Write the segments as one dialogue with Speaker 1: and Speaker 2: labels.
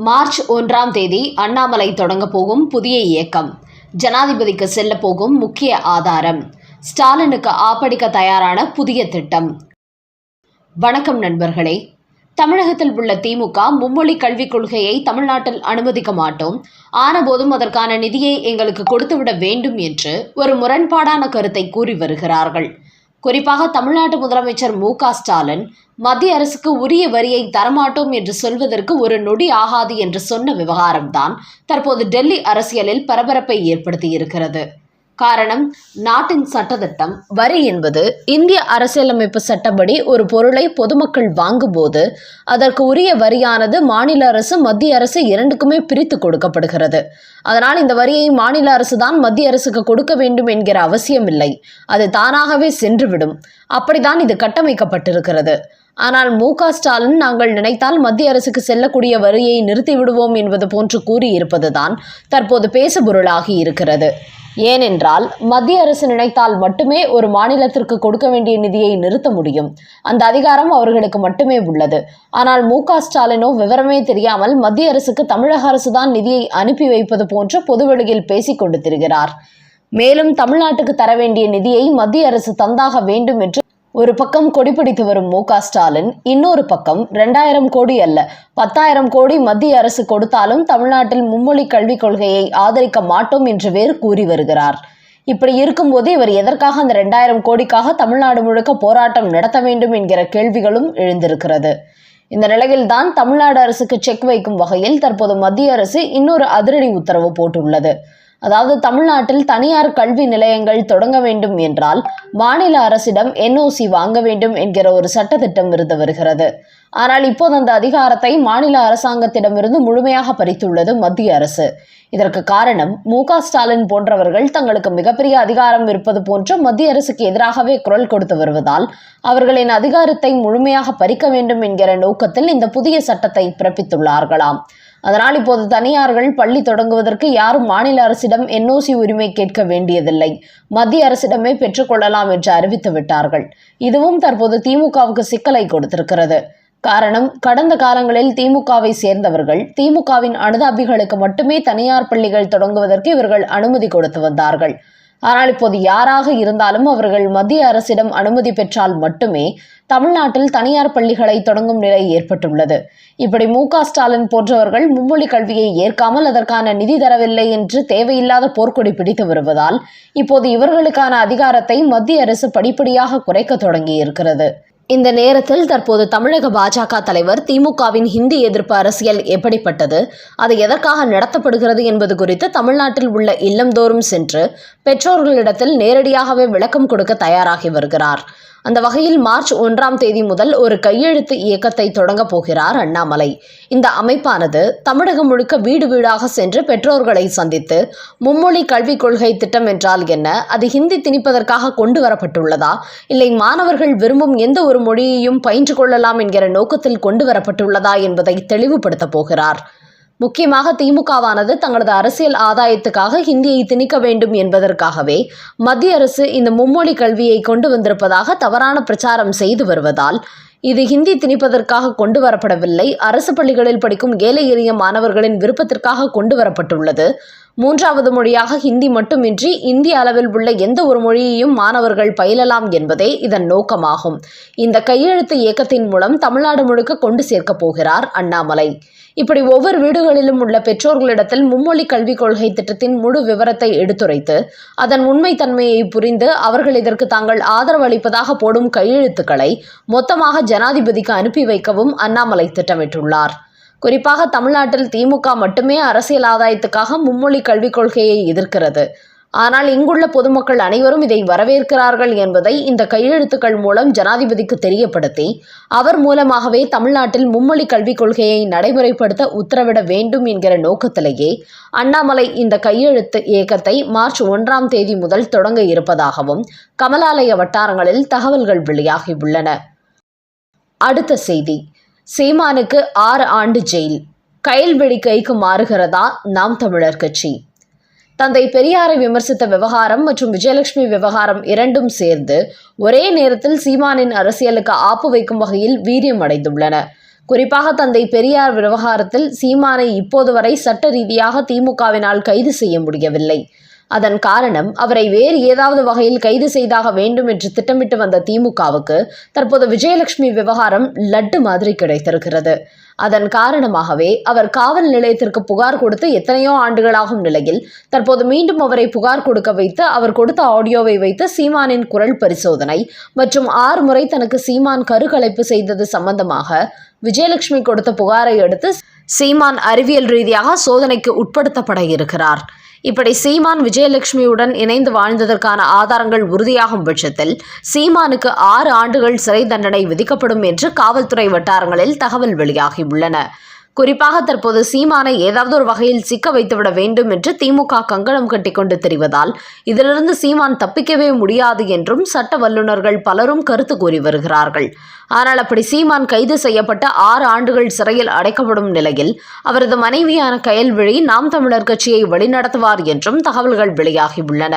Speaker 1: March ஒன்றாம் தேதி அண்ணாமலை தொடங்க போகும் புதிய இயக்கம். ஜனாதிபதிக்கு செல்ல போகும் முக்கிய ஆதாரம். ஸ்டாலினுக்கு ஆப்படிக்க தயாரான புதிய திட்டம். வணக்கம் நண்பர்களே. தமிழகத்தில் உள்ள திமுக மும்மொழி கல்விக் கொள்கையை தமிழ்நாட்டில் அனுமதிக்க மாட்டோம். ஆனபோதும் அதற்கான நிதியை எங்களுக்கு கொடுத்துவிட வேண்டும் என்று ஒரு முரண்பாடான கருத்தை கூறி வருகிறார்கள். குறிப்பாக தமிழ்நாட்டு முதலமைச்சர் மு ஸ்டாலின் மத்திய அரசுக்கு உரிய வரியை தரமாட்டோம் என்று சொல்வதற்கு ஒரு நொடி ஆகாது என்று சொன்ன விவகாரம்தான் தற்போது டெல்லி அரசியலில் பரபரப்பை ஏற்படுத்தியிருக்கிறது. காரணம் நாட்டின் சட்டத்திட்டம். வரி என்பது இந்திய அரசியலமைப்பு சட்டப்படி ஒரு பொருளை பொதுமக்கள் வாங்கும்போது அதற்கு உரிய வரியானது மாநில அரசு மத்திய அரசு இரண்டுக்குமே பிரித்து கொடுக்கப்படுகிறது. அதனால் இந்த வரியை மாநில அரசு தான் மத்திய அரசுக்கு கொடுக்க வேண்டும் என்கிற அவசியமில்லை. அது தானாகவே சென்றுவிடும். அப்படித்தான் இது கட்டமைக்கப்பட்டிருக்கிறது. ஆனால் மு க ஸ்டாலின் நாங்கள் நினைத்தால் மத்திய அரசுக்கு செல்லக்கூடிய வரியை நிறுத்திவிடுவோம் என்பது போன்று கூறியிருப்பதுதான் தற்போது பேசுபொருளாகி இருக்கிறது. ஏனென்றால் மத்திய அரசு நினைத்தால் மட்டுமே ஒரு மாநிலத்திற்கு கொடுக்க வேண்டிய நிதியை நிறுத்த முடியும். அந்த அதிகாரம் அவர்களுக்கு மட்டுமே உள்ளது. ஆனால் மு க ஸ்டாலினோ விவரமே தெரியாமல் மத்திய அரசுக்கு தமிழக அரசுதான் நிதியை அனுப்பி வைப்பது போன்று பொதுவெளியில் பேசிக் கொண்டு திரிகிறார். மேலும் தமிழ்நாட்டுக்கு தர வேண்டிய நிதியை மத்திய அரசு தந்தாக வேண்டும் என்று ஒரு பக்கம் கொடிபிடித்து வரும் மு க ஸ்டாலின் இன்னொரு பக்கம் ரெண்டாயிரம் கோடி அல்ல. பத்தாயிரம் கோடி மத்திய அரசு கொடுத்தாலும் தமிழ்நாட்டில் மும்மொழி கல்விக் கொள்கையை ஆதரிக்க மாட்டோம் என்று வேறு கூறி வருகிறார். இப்படி இருக்கும்போது இவர் எதற்காக அந்த ரெண்டாயிரம் கோடிக்காக தமிழ்நாடு முழுக்க போராட்டம் நடத்த வேண்டும் என்கிற கேள்விகளும் எழுந்திருக்கிறது. இந்த நிலையில்தான் தமிழ்நாடு அரசுக்கு செக் வைக்கும் வகையில் தற்போது மத்திய அரசு இன்னொரு அதிரடி உத்தரவு போட்டுள்ளது. அதாவது தமிழ்நாட்டில் தனியார் கல்வி நிலையங்கள் தொடங்க வேண்டும் என்றால் மாநில அரசிடம் என்ஓசி வாங்க வேண்டும் என்கிற ஒரு சட்டத்திட்டம் இருந்து வருகிறது. ஆனால் இப்போது அந்த அதிகாரத்தை மாநில அரசாங்கத்திடமிருந்து முழுமையாக பறித்துள்ளது மத்திய அரசு. இதற்கு காரணம் மு ஸ்டாலின் போன்றவர்கள் தங்களுக்கு மிகப்பெரிய அதிகாரம் இருப்பது போன்று மத்திய அரசுக்கு எதிராகவே குரல் கொடுத்து வருவதால் அவர்களின் அதிகாரத்தை முழுமையாக பறிக்க வேண்டும் என்கிற நோக்கத்தில் இந்த புதிய சட்டத்தை பிறப்பித்துள்ளார்களாம். அதனால் இப்போது தனியார்கள் பள்ளி தொடங்குவதற்கு யாரும் மாநில அரசிடம் என்ஓசி உரிமை கேட்க வேண்டியதில்லை. மத்திய அரசிடமே பெற்றுக்கொள்ளலாம் என்று அறிவித்து விட்டார்கள். இதுவும் தற்போது திமுகவுக்கு சிக்கலை கொடுத்திருக்கிறது. காரணம் கடந்த காலங்களில் திமுகவை சேர்ந்தவர்கள் திமுகவின் அனுதாபிகளுக்கு மட்டுமே தனியார் பள்ளிகள் தொடங்குவதற்கு இவர்கள் அனுமதி கொடுத்து வந்தார்கள். ஆனால் இப்போது யாராக இருந்தாலும் அவர்கள் மத்திய அரசிடம் அனுமதி பெற்றால் மட்டுமே தமிழ்நாட்டில் தனியார் பள்ளிகளை தொடங்கும் நிலை ஏற்பட்டுள்ளது. இப்படி மு ஸ்டாலின் போன்றவர்கள் மும்மொழி கல்வியை ஏற்காமல் அதற்கான நிதி தரவில்லை என்று தேவையில்லாத போர்க்கொடி பிடித்து வருவதால் இப்போது இவர்களுக்கான அதிகாரத்தை மத்திய அரசு படிப்படியாக குறைக்க தொடங்கியிருக்கிறது. இந்த நேரத்தில் தற்போது தமிழக பாஜக தலைவர் திமுகவின் ஹிந்தி எதிர்ப்பு அரசியல் எப்படிப்பட்டது அது எதற்காக நடத்தப்படுகிறது என்பது குறித்து தமிழ்நாட்டில் உள்ள இல்லந்தோறும் சென்று பெற்றோர்களிடத்தில் நேரடியாகவே விளக்கம் கொடுக்க தயாராகி வருகிறார். அந்த வகையில் மார்ச் ஒன்றாம் தேதி முதல் ஒரு கையெழுத்து இயக்கத்தை தொடங்க போகிறார் அண்ணாமலை. இந்த அமைப்பானது தமிழகம் முழுக்க வீடு வீடாக சென்று பெற்றோர்களை சந்தித்து மும்மொழி கல்விக் கொள்கை திட்டம் என்றால் என்ன? அது ஹிந்தி திணிப்பதற்காக கொண்டு வரப்பட்டுள்ளதா? இல்லை மாணவர்கள் விரும்பும் எந்த ஒரு மொழியையும் பயின்று கொள்ளலாம் என்கிற நோக்கத்தில் கொண்டு வரப்பட்டுள்ளதா என்பதை தெளிவுபடுத்தப் போகிறார். முக்கியமாக திமுகவானது தங்களது அரசியல் ஆதாயத்துக்காக ஹிந்தியை திணிக்க வேண்டும் என்பதற்காகவே மத்திய அரசு இந்த மும்மொழி கல்வியை கொண்டு வந்திருப்பதாக தவறான பிரச்சாரம் செய்து வருவதால் இது ஹிந்தி திணிப்பதற்காக கொண்டு வரப்படவில்லை. அரசு பள்ளிகளில் படிக்கும் ஏழை எளிய மாணவர்களின் விருப்பத்திற்காக கொண்டு வரப்பட்டுள்ளது. மூன்றாவது மொழியாக ஹிந்தி மட்டுமின்றி இந்திய அளவில் உள்ள எந்த ஒரு மொழியையும் மாணவர்கள் பயிலலாம் என்பதே இதன் நோக்கமாகும். இந்த கையெழுத்து இயக்கத்தின் மூலம் தமிழ்நாடு முழுக்க கொண்டு சேர்க்கப் போகிறார் அண்ணாமலை. இப்படி ஒவ்வொரு வீடுகளிலும் உள்ள பெற்றோர்களிடத்தில் மும்மொழி கல்விக் கொள்கை திட்டத்தின் முழு விவரத்தை எடுத்துரைத்து அதன் உண்மைத்தன்மையை புரிந்து அவர்கள் இதற்கு தாங்கள் ஆதரவு அளிப்பதாக போடும் கையெழுத்துக்களை மொத்தமாக ஜனாதிபதிக்கு அனுப்பி வைக்கவும் அண்ணாமலை திட்டமிட்டுள்ளார். குறிப்பாக தமிழ்நாட்டில் திமுக மட்டுமே அரசியல் ஆதாயத்துக்காக மும்மொழி கல்விக் கொள்கையை எதிர்க்கிறது. ஆனால் இங்குள்ள பொதுமக்கள் அனைவரும் இதை வரவேற்கிறார்கள் என்பதை இந்த கையெழுத்துக்கள் மூலம் ஜனாதிபதிக்கு தெரியப்படுத்தி அவர் மூலமாகவே தமிழ்நாட்டில் மும்மொழி கல்விக் கொள்கையை நடைமுறைப்படுத்த உத்தரவிட வேண்டும் என்கிற நோக்கத்திலேயே அண்ணாமலை இந்த கையெழுத்து இயக்கத்தை மார்ச் ஒன்றாம் தேதி முதல் தொடங்க இருப்பதாகவும் கமலாலய வட்டாரங்களில் தகவல்கள் வெளியாகியுள்ளன. அடுத்த செய்தி. சீமானுக்கு ஆறு ஆண்டு ஜெயில். கயல்வெடி கைக்கு மாறுகிறதா நாம் தமிழர் கட்சி? தந்தை பெரியாரை விமர்சித்த விவகாரம் மற்றும் விஜயலட்சுமி விவகாரம் இரண்டும் சேர்ந்து ஒரே நேரத்தில் சீமானின் அரசியலுக்கு ஆப்பு வைக்கும் வகையில் வீரியம் அடைந்துள்ளன. குறிப்பாக தந்தை பெரியார் விவகாரத்தில் சீமானை இப்போது வரை சட்ட ரீதியாக திமுகவினால் கைது செய்ய முடியவில்லை. அதன் காரணம் அவரை வேறு ஏதாவது வகையில் கைது செய்தாக வேண்டும் என்று திட்டமிட்டு வந்த திமுகவுக்கு தற்போது விஜயலட்சுமி விவகாரம் லட்டு மாதிரி கிடைத்திருக்கிறது. அதன் காரணமாகவே அவர் காவல் நிலையத்திற்கு புகார் கொடுத்து எத்தனையோ ஆண்டுகளாகும் நிலையில் தற்போது மீண்டும் அவரை புகார் கொடுக்க வைத்து அவர் கொடுத்த ஆடியோவை வைத்து சீமானின் குரல் பரிசோதனை மற்றும் ஆறு முறை தனக்கு சீமான் கருக்கலைப்பு செய்தது சம்பந்தமாக விஜயலட்சுமி கொடுத்த புகாரை அடுத்து சீமான் அறிவியல் ரீதியாக சோதனைக்கு உட்படுத்தப்பட இருக்கிறார். இப்படி சீமான் விஜயலட்சுமியுடன் இணைந்து வாழ்ந்ததற்கான ஆதாரங்கள் உறுதியாகும் பட்சத்தில் சீமானுக்கு ஆறு ஆண்டுகள் சிறை தண்டனை விதிக்கப்படும் என்று காவல்துறை வட்டாரங்களில் தகவல் வெளியாகியுள்ளன. குறிப்பாக தற்போது சீமானை ஏதாவது ஒரு வகையில் சிக்க வைத்துவிட வேண்டும் என்று திமுக கங்கணம் கட்டிக்கொண்டு தெரிவதால் இதிலிருந்து சீமான் தப்பிக்கவே முடியாது என்றும் சட்ட வல்லுநர்கள் பலரும் கருத்து கூறி வருகிறார்கள். ஆனால் அப்படி சீமான் கைது செய்யப்பட்ட ஆறு ஆண்டுகள் சிறையில் அடைக்கப்படும் நிலையில் அவரது மனைவியான கயல்விழி நாம் தமிழர் கட்சியை வழிநடத்துவார் என்றும் தகவல்கள் வெளியாகியுள்ளன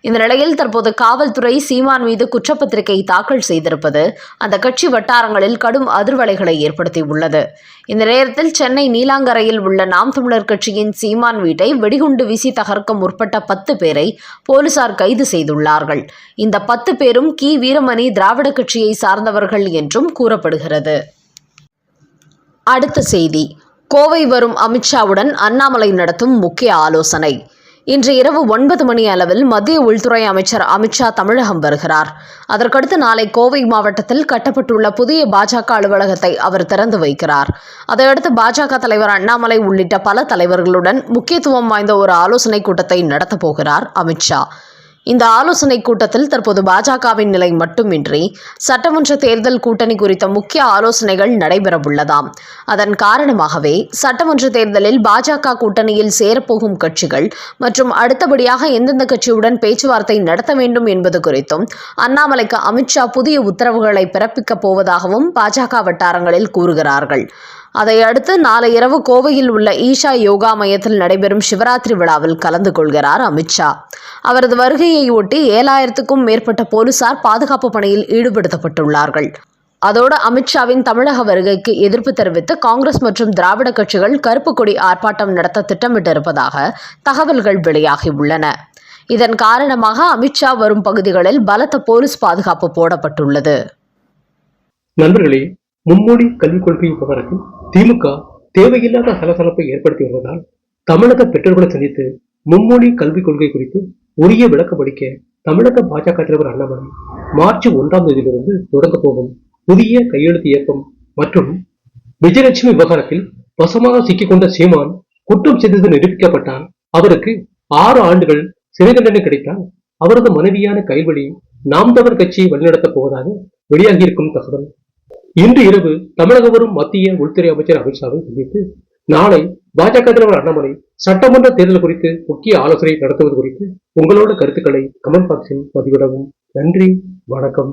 Speaker 1: இந்த நிலையில் தற்போது காவல்துறை சீமான் மீது குற்றப்பத்திரிகை தாக்கல் செய்திருப்பது அந்த கட்சி வட்டாரங்களில் கடும் அதிர்வலைகளை ஏற்படுத்தியுள்ளது. இந்த நேரத்தில் சென்னை நீலாங்கரையில் உள்ள நாம் தமிழர் கட்சியின் சீமான் வீட்டை வெடிகுண்டு வீசி தகர்க்க முற்பட்ட பத்து பேரை போலீசார் கைது செய்துள்ளார்கள். இந்த பத்து பேரும் கி. வீரமணி திராவிட கட்சியை சார்ந்தவர்கள் என்றும் கூறப்படுகிறது. அடுத்த செய்தி. கோவை வரும் அமித்ஷாவுடன் அண்ணாமலை நடத்தும் முக்கிய ஆலோசனை. இன்று இரவு ஒன்பது மணி அளவில் மத்திய உள்துறை அமைச்சர் அமித்ஷா தமிழகம் வருகிறார். அதற்கடுத்து நாளை கோவை மாவட்டத்தில் கட்டப்பட்டுள்ள புதிய பாஜக அலுவலகத்தை அவர் திறந்து வைக்கிறார். அதையடுத்து பாஜக தலைவர் அண்ணாமலை உள்ளிட்ட பல தலைவர்களுடன் முக்கியத்துவம் வாய்ந்த ஒரு ஆலோசனைக் கூட்டத்தை நடத்தப் போகிறார் அமித்ஷா இந்த ஆலோசனை கூட்டத்தில் தற்போது பாஜகவின் நிலை மட்டுமின்றி சட்டமன்ற தேர்தல் கூட்டணி குறித்த முக்கிய ஆலோசனைகள் நடைபெறவுள்ளதாம். அதன் காரணமாகவே சட்டமன்ற தேர்தலில் பாஜக கூட்டணியில் சேரப்போகும் கட்சிகள் மற்றும் அடுத்தபடியாக எந்தெந்த கட்சியுடன் பேச்சுவார்த்தை நடத்த வேண்டும் என்பது குறித்தும் அண்ணாமலைக்கு அமித்ஷா புதிய உத்தரவுகளை பிறப்பிக்கப் போவதாகவும் பாஜக வட்டாரங்களில் கூறுகிறார்கள். அதை அடுத்து நாளை இரவு கோவையில் உள்ள ஈஷா யோகா மையத்தில் நடைபெறும் சிவராத்திரி விழாவில் கலந்து கொள்கிறார் அமித்ஷா அவரது வருகையை ஒட்டி ஏழாயிரத்துக்கும் மேற்பட்ட போலீசார் பாதுகாப்பு பணியில் ஈடுபடுத்தப்பட்டுள்ளார்கள். அதோடு அமித்ஷாவின் தமிழக வருகைக்கு எதிர்ப்பு தெரிவித்து காங்கிரஸ் மற்றும் திராவிட கட்சிகள் கருப்பு கொடி ஆர்ப்பாட்டம் நடத்த திட்டமிட்டிருப்பதாக தகவல்கள் வெளியாகியுள்ளன. இதன் காரணமாக அமித்ஷா வரும் பகுதிகளில் பலத்த போலீஸ் பாதுகாப்பு போடப்பட்டுள்ளது.
Speaker 2: நண்பர்களே மும்மொழி கல்விக் கொள்கை விவகாரத்தில் திமுக தேவையில்லாத சலசலப்பை ஏற்படுத்தி வருவதால் தமிழக பெற்றோர்களை சந்தித்து மும்மொழி கல்விக் கொள்கை குறித்து உரிய விளக்கம் அளிக்க தமிழக பாஜக தலைவர் அண்ணாமலை மார்ச் ஒன்றாம் தேதியிலிருந்து தொடங்க போகும் புதிய கையெழுத்து இயக்கம் மற்றும் விஜயலட்சுமி விவகாரத்தில் வசமாக சிக்கிக்கொண்ட சீமான் குற்றம் செய்தது நிரூபிக்கப்பட்டால் அவருக்கு ஆறு ஆண்டுகள் சிறை தண்டனை கிடைத்தால் அவரது மனைவியான கைவழி நாம் தமிழர் கட்சியை வழிநடத்தப் போவதாக வெளியாகியிருக்கும் தகவல். இன்று இரவு தமிழகம் வரும் மத்திய உள்துறை அமைச்சர் அமித்ஷாவை சந்தித்து நாளை பாஜக தலைவர் அண்ணாமலை சட்டமன்ற தேர்தல் குறித்து முக்கிய ஆலோசனை நடத்துவது குறித்து உங்களோட கருத்துக்களை கமெண்ட் பாக்ஸில் பதிவிடவும். நன்றி வணக்கம்.